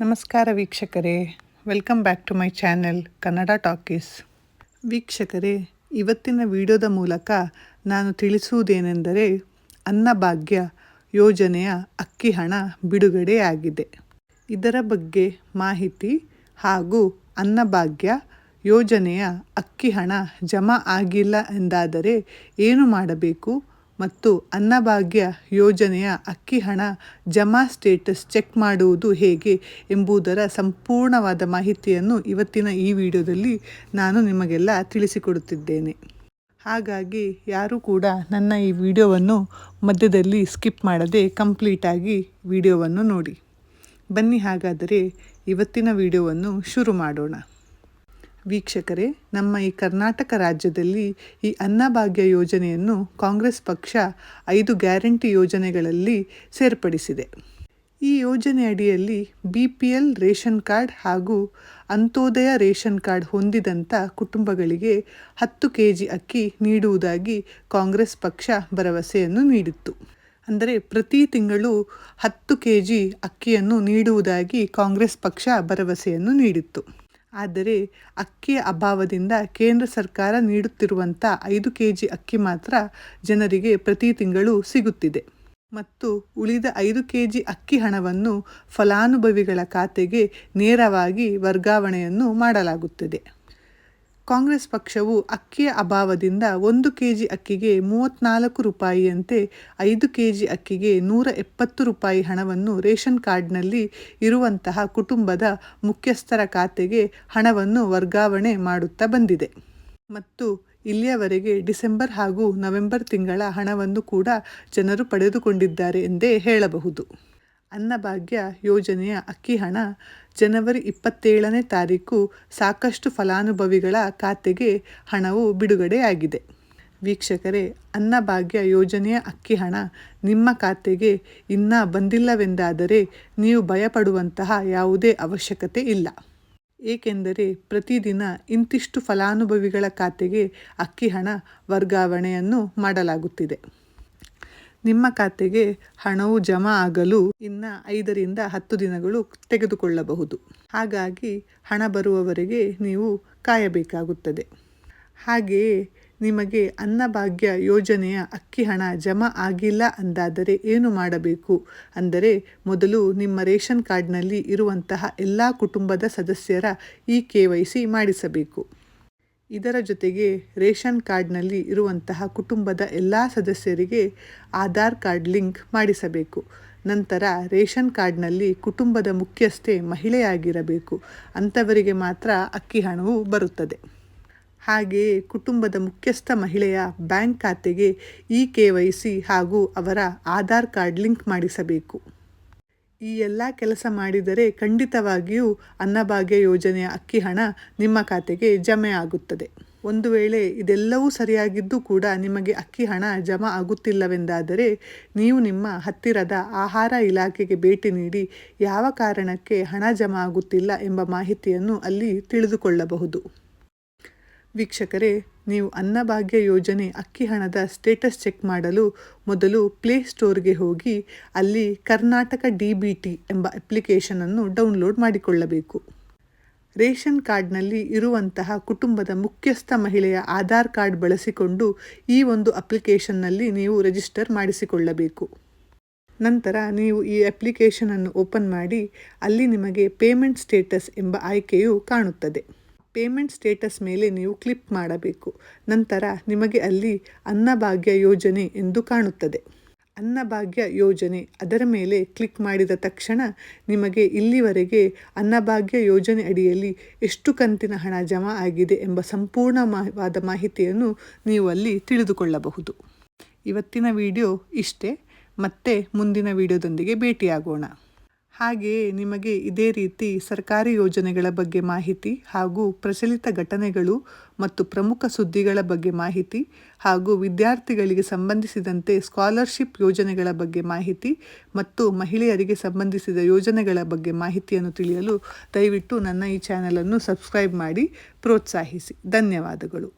ನಮಸ್ಕಾರ ವೀಕ್ಷಕರೇ. Welcome back to my channel Kannada talkies ವೀಕ್ಷಕರೇ, ಇವತ್ತಿನ ವಿಡಿಯೋದ ಮೂಲಕ ನಾನು ತಿಳಿಸುವುದೇನೆಂದರೆ ಅನ್ನಭಾಗ್ಯ ಯೋಜನೆಯ ಅಕ್ಕಿ ಹಣ ಬಿಡುಗಡೆಯಾಗಿದೆ. ಇದರ ಬಗ್ಗೆ ಮಾಹಿತಿ ಹಾಗೂ ಅನ್ನಭಾಗ್ಯ ಯೋಜನೆಯ ಅಕ್ಕಿ ಹಣ ಜಮಾ ಆಗಿಲ್ಲ ಎಂದಾದರೆ ಏನು ಮಾಡಬೇಕು? ಮತ್ತು ಅನ್ನಭಾಗ್ಯ ಯೋಜನೆಯ ಅಕ್ಕಿ ಹಣ ಜಮಾ ಸ್ಟೇಟಸ್ ಚೆಕ್ ಮಾಡುವುದು ಹೇಗೆ ಎಂಬುದರ ಸಂಪೂರ್ಣವಾದ ಮಾಹಿತಿಯನ್ನು ಇವತ್ತಿನ ಈ ವಿಡಿಯೋದಲ್ಲಿ ನಾನು ನಿಮಗೆಲ್ಲ ತಿಳಿಸಿಕೊಡುತ್ತಿದ್ದೇನೆ. ಹಾಗಾಗಿ ಯಾರೂ ಕೂಡ ನನ್ನ ಈ ವಿಡಿಯೋವನ್ನು ಮಧ್ಯದಲ್ಲಿ ಸ್ಕಿಪ್ ಮಾಡದೆ ಕಂಪ್ಲೀಟಾಗಿ ವಿಡಿಯೋವನ್ನು ನೋಡಿ. ಬನ್ನಿ ಹಾಗಾದರೆ ಇವತ್ತಿನ ವಿಡಿಯೋವನ್ನು ಶುರು ಮಾಡೋಣ. ವೀಕ್ಷಕರೇ, ನಮ್ಮ ಈ ಕರ್ನಾಟಕ ರಾಜ್ಯದಲ್ಲಿ ಈ ಅನ್ನಭಾಗ್ಯ ಯೋಜನೆಯನ್ನು ಕಾಂಗ್ರೆಸ್ ಪಕ್ಷ ಐದು ಗ್ಯಾರಂಟಿ ಯೋಜನೆಗಳಲ್ಲಿ ಸೇರ್ಪಡಿಸಿದೆ. ಈ ಯೋಜನೆ ಅಡಿಯಲ್ಲಿ B P L ration card ಹಾಗೂ ಅಂತ್ಯೋದಯ ರೇಷನ್ ಕಾರ್ಡ್ ಹೊಂದಿದಂಥ ಕುಟುಂಬಗಳಿಗೆ ಹತ್ತು ಕೆ ಜಿ ಅಕ್ಕಿ ನೀಡುವುದಾಗಿ ಕಾಂಗ್ರೆಸ್ ಪಕ್ಷ ಭರವಸೆಯನ್ನು ನೀಡಿತ್ತು. ಅಂದರೆ ಪ್ರತಿ ತಿಂಗಳು ಹತ್ತು ಕೆ ಜಿ ಅಕ್ಕಿಯನ್ನು ನೀಡುವುದಾಗಿ ಕಾಂಗ್ರೆಸ್ ಪಕ್ಷ ಭರವಸೆಯನ್ನು ನೀಡಿತ್ತು. ಆದರೆ ಅಕ್ಕಿಯ ಅಭಾವದಿಂದ ಕೇಂದ್ರ ಸರ್ಕಾರ ನೀಡುತ್ತಿರುವಂಥ ಐದು ಕೆ ಜಿ ಅಕ್ಕಿ ಮಾತ್ರ ಜನರಿಗೆ ಪ್ರತಿ ತಿಂಗಳು ಸಿಗುತ್ತಿದೆ. ಮತ್ತು ಉಳಿದ ಐದು ಕೆ ಜಿ ಅಕ್ಕಿ ಹಣವನ್ನು ಫಲಾನುಭವಿಗಳ ಖಾತೆಗೆ ನೇರವಾಗಿ ವರ್ಗಾವಣೆಯನ್ನು ಮಾಡಲಾಗುತ್ತದೆ. ಕಾಂಗ್ರೆಸ್ ಪಕ್ಷವು ಅಕ್ಕಿಯ ಅಭಾವದಿಂದ ಒಂದು ಕೆ ಜಿ ಅಕ್ಕಿಗೆ ಮೂವತ್ತ್ನಾಲ್ಕು ರೂಪಾಯಿಯಂತೆ ಐದು ಕೆ ಜಿ ಅಕ್ಕಿಗೆ ನೂರ ಎಪ್ಪತ್ತು ರೂಪಾಯಿ ಹಣವನ್ನು ರೇಷನ್ ಕಾರ್ಡ್ನಲ್ಲಿ ಇರುವಂತಹ ಕುಟುಂಬದ ಮುಖ್ಯಸ್ಥರ ಖಾತೆಗೆ ಹಣವನ್ನು ವರ್ಗಾವಣೆ ಮಾಡುತ್ತಾ ಬಂದಿದೆ. ಮತ್ತು ಇಲ್ಲಿಯವರೆಗೆ ಡಿಸೆಂಬರ್ ಹಾಗೂ ನವೆಂಬರ್ ತಿಂಗಳ ಹಣವನ್ನು ಕೂಡ ಜನರು ಪಡೆದುಕೊಂಡಿದ್ದಾರೆ ಎಂದೇ ಹೇಳಬಹುದು. ಅನ್ನಭಾಗ್ಯ ಯೋಜನೆಯ ಅಕ್ಕಿ ಹಣ ಜನವರಿ ಇಪ್ಪತ್ತೇಳನೇ ತಾರೀಕು ಸಾಕಷ್ಟು ಫಲಾನುಭವಿಗಳ ಖಾತೆಗೆ ಹಣವು ಬಿಡುಗಡೆಯಾಗಿದೆ. ವೀಕ್ಷಕರೇ, ಅನ್ನಭಾಗ್ಯ ಯೋಜನೆಯ ಅಕ್ಕಿ ಹಣ ನಿಮ್ಮ ಖಾತೆಗೆ ಇನ್ನೂ ಬಂದಿಲ್ಲವೆಂದಾದರೆ ನೀವು ಭಯಪಡುವಂತಹ ಯಾವುದೇ ಅವಶ್ಯಕತೆ ಇಲ್ಲ. ಏಕೆಂದರೆ ಪ್ರತಿದಿನ ಇಂತಿಷ್ಟು ಫಲಾನುಭವಿಗಳ ಖಾತೆಗೆ ಅಕ್ಕಿ ಹಣ ವರ್ಗಾವಣೆಯನ್ನು ಮಾಡಲಾಗುತ್ತಿದೆ. ನಿಮ್ಮ ಖಾತೆಗೆ ಹಣವು ಜಮಾ ಆಗಲು ಇನ್ನು ಐದರಿಂದ ಹತ್ತು ದಿನಗಳು ತೆಗೆದುಕೊಳ್ಳಬಹುದು. ಹಾಗಾಗಿ ಹಣ ಬರುವವರೆಗೆ ನೀವು ಕಾಯಬೇಕಾಗುತ್ತದೆ. ಹಾಗೆಯೇ ನಿಮಗೆ ಅನ್ನಭಾಗ್ಯ ಯೋಜನೆಯ ಅಕ್ಕಿ ಹಣ ಜಮಾ ಆಗಿಲ್ಲ ಅಂದಾದರೆ ಏನು ಮಾಡಬೇಕು? ಅಂದರೆ ಮೊದಲು ನಿಮ್ಮ ರೇಷನ್ ಕಾರ್ಡ್ನಲ್ಲಿ ಇರುವಂತಹ ಎಲ್ಲ ಕುಟುಂಬದ ಸದಸ್ಯರ ಇ ಕೆ ವೈ ಸಿ ಮಾಡಿಸಬೇಕು. ಇದರ ಜೊತೆಗೆ ರೇಷನ್ ಕಾರ್ಡ್ನಲ್ಲಿ ಇರುವಂತಹ ಕುಟುಂಬದ ಎಲ್ಲ ಸದಸ್ಯರಿಗೆ ಆಧಾರ್ ಕಾರ್ಡ್ ಲಿಂಕ್ ಮಾಡಿಸಬೇಕು. ನಂತರ ರೇಷನ್ ಕಾರ್ಡ್ನಲ್ಲಿ ಕುಟುಂಬದ ಮುಖ್ಯಸ್ಥೆ ಮಹಿಳೆಯಾಗಿರಬೇಕು. ಅಂಥವರಿಗೆ ಮಾತ್ರ ಅಕ್ಕಿ ಹಣವು ಬರುತ್ತದೆ. ಹಾಗೆಯೇ ಕುಟುಂಬದ ಮುಖ್ಯಸ್ಥ ಮಹಿಳೆಯ ಬ್ಯಾಂಕ್ ಖಾತೆಗೆ ಇ ಕೆ ವೈ ಸಿ ಹಾಗೂ ಅವರ ಆಧಾರ್ ಕಾರ್ಡ್ ಲಿಂಕ್ ಮಾಡಿಸಬೇಕು. ಈ ಎಲ್ಲ ಕೆಲಸ ಮಾಡಿದರೆ ಖಂಡಿತವಾಗಿಯೂ ಅನ್ನಭಾಗ್ಯ ಯೋಜನೆಯ ಅಕ್ಕಿ ಹಣ ನಿಮ್ಮ ಖಾತೆಗೆ ಜಮೆ ಆಗುತ್ತದೆ. ಒಂದು ವೇಳೆ ಇದೆಲ್ಲವೂ ಸರಿಯಾಗಿದ್ದು ಕೂಡ ನಿಮಗೆ ಅಕ್ಕಿ ಹಣ ಜಮಾ ಆಗುತ್ತಿಲ್ಲವೆಂದಾದರೆ ನೀವು ನಿಮ್ಮ ಹತ್ತಿರದ ಆಹಾರ ಇಲಾಖೆಗೆ ಭೇಟಿ ನೀಡಿ ಯಾವ ಕಾರಣಕ್ಕೆ ಹಣ ಜಮಾ ಆಗುತ್ತಿಲ್ಲ ಎಂಬ ಮಾಹಿತಿಯನ್ನು ಅಲ್ಲಿ ತಿಳಿದುಕೊಳ್ಳಬಹುದು. ವೀಕ್ಷಕರೇ, ನೀವು ಅನ್ನಭಾಗ್ಯ ಯೋಜನೆ ಅಕ್ಕಿ ಹಣದ ಸ್ಟೇಟಸ್ ಚೆಕ್ ಮಾಡಲು ಮೊದಲು ಪ್ಲೇ ಸ್ಟೋರ್ಗೆ ಹೋಗಿ, ಅಲ್ಲಿ ಕರ್ನಾಟಕ ಡಿ ಬಿ ಟಿ ಎಂಬ ಅಪ್ಲಿಕೇಶನನ್ನು ಡೌನ್ಲೋಡ್ ಮಾಡಿಕೊಳ್ಳಬೇಕು. ರೇಷನ್ ಕಾರ್ಡ್ನಲ್ಲಿ ಇರುವಂತಹ ಕುಟುಂಬದ ಮುಖ್ಯಸ್ಥ ಮಹಿಳೆಯ ಆಧಾರ್ ಕಾರ್ಡ್ ಬಳಸಿಕೊಂಡು ಈ ಒಂದು ಅಪ್ಲಿಕೇಶನ್ನಲ್ಲಿ ನೀವು ರಿಜಿಸ್ಟರ್ ಮಾಡಿಸಿಕೊಳ್ಳಬೇಕು. ನಂತರ ನೀವು ಈ ಅಪ್ಲಿಕೇಶನನ್ನು ಓಪನ್ ಮಾಡಿ, ಅಲ್ಲಿ ನಿಮಗೆ ಪೇಮೆಂಟ್ ಸ್ಟೇಟಸ್ ಎಂಬ ಆಯ್ಕೆಯು ಕಾಣುತ್ತದೆ. ಪೇಮೆಂಟ್ ಸ್ಟೇಟಸ್ ಮೇಲೆ ನೀವು ಕ್ಲಿಕ್ ಮಾಡಬೇಕು. ನಂತರ ನಿಮಗೆ ಅಲ್ಲಿ ಅನ್ನಭಾಗ್ಯ ಯೋಜನೆ ಎಂದು ಕಾಣುತ್ತದೆ. ಅನ್ನಭಾಗ್ಯ ಯೋಜನೆ ಅದರ ಮೇಲೆ ಕ್ಲಿಕ್ ಮಾಡಿದ ತಕ್ಷಣ ನಿಮಗೆ ಇಲ್ಲಿವರೆಗೆ ಅನ್ನಭಾಗ್ಯ ಯೋಜನೆ ಅಡಿಯಲ್ಲಿ ಎಷ್ಟು ಕಂತಿನ ಹಣ ಜಮಾ ಆಗಿದೆ ಎಂಬ ಸಂಪೂರ್ಣವಾದ ಮಾಹಿತಿಯನ್ನು ನೀವು ಅಲ್ಲಿ ತಿಳಿದುಕೊಳ್ಳಬಹುದು. ಇವತ್ತಿನ ವಿಡಿಯೋ ಇಷ್ಟೇ. ಮತ್ತೆ ಮುಂದಿನ ವಿಡಿಯೋದೊಂದಿಗೆ ಭೇಟಿಯಾಗೋಣ. ಹಾಗೆಯೇ ನಿಮಗೆ ಇದೇ ರೀತಿ ಸರ್ಕಾರಿ ಯೋಜನೆಗಳ ಬಗ್ಗೆ ಮಾಹಿತಿ ಹಾಗೂ ಪ್ರಚಲಿತ ಘಟನೆಗಳು ಮತ್ತು ಪ್ರಮುಖ ಸುದ್ದಿಗಳ ಬಗ್ಗೆ ಮಾಹಿತಿ ಹಾಗೂ ವಿದ್ಯಾರ್ಥಿಗಳಿಗೆ ಸಂಬಂಧಿಸಿದಂತೆ ಸ್ಕಾಲರ್ಶಿಪ್ ಯೋಜನೆಗಳ ಬಗ್ಗೆ ಮಾಹಿತಿ ಮತ್ತು ಮಹಿಳೆಯರಿಗೆ ಸಂಬಂಧಿಸಿದ ಯೋಜನೆಗಳ ಬಗ್ಗೆ ಮಾಹಿತಿಯನ್ನು ತಿಳಿಯಲು ದಯವಿಟ್ಟು ನನ್ನ ಈ ಚಾನಲನ್ನು ಸಬ್ಸ್ಕ್ರೈಬ್ ಮಾಡಿ ಪ್ರೋತ್ಸಾಹಿಸಿ. ಧನ್ಯವಾದಗಳು.